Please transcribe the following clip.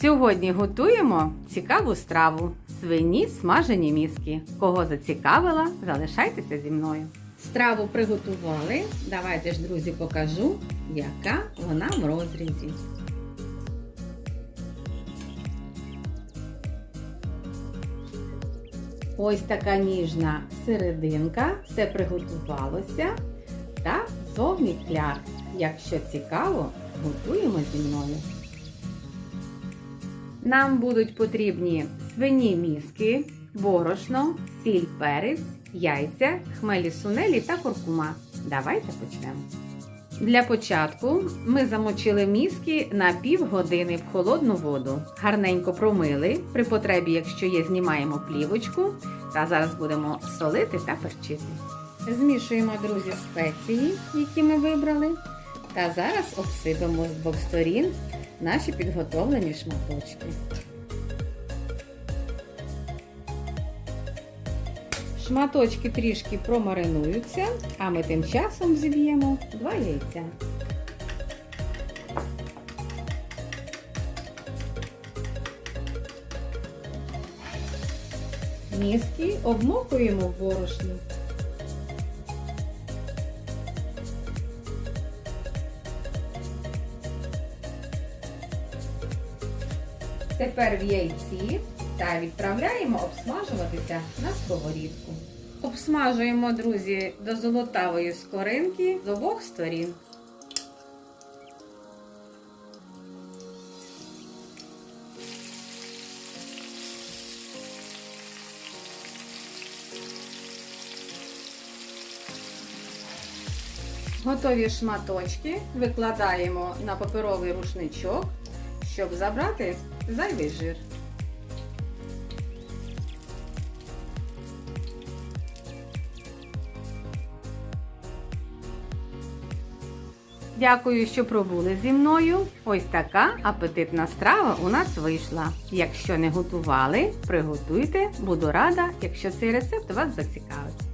Сьогодні готуємо цікаву страву свині смажені мізки. Кого зацікавила, залишайтеся зі мною. Страву приготували. Давайте ж, друзі, покажу, яка вона в розрізі. Ось така ніжна серединка, все приготувалося та зовні кляр. Якщо цікаво, готуємо зі мною. Нам будуть потрібні свині мізки, борошно, сіль, перець, яйця, хмелі сунелі та куркума. Давайте почнемо. Для початку ми замочили мізки на півгодини в холодну воду. Гарненько промили. При потребі, якщо є, знімаємо плівочку. Та зараз будемо солити та перчити. Змішуємо, друзі, спеції, які ми вибрали. Та зараз обсипемо з двох сторін наші підготовлені шматочки. Шматочки трішки промаринуються, а ми тим часом зіб'ємо два яйця. Мізки обмокуємо в борошні. Тепер в яйці та відправляємо обсмажуватися на сковорідку. Обсмажуємо, друзі, до золотавої скоринки з обох сторін. Готові шматочки викладаємо на паперовий рушничок, щоб забрати зайвий жир. Дякую, що пробули зі мною. Ось така апетитна страва у нас вийшла. Якщо не готували, приготуйте. Буду рада, якщо цей рецепт вас зацікавить.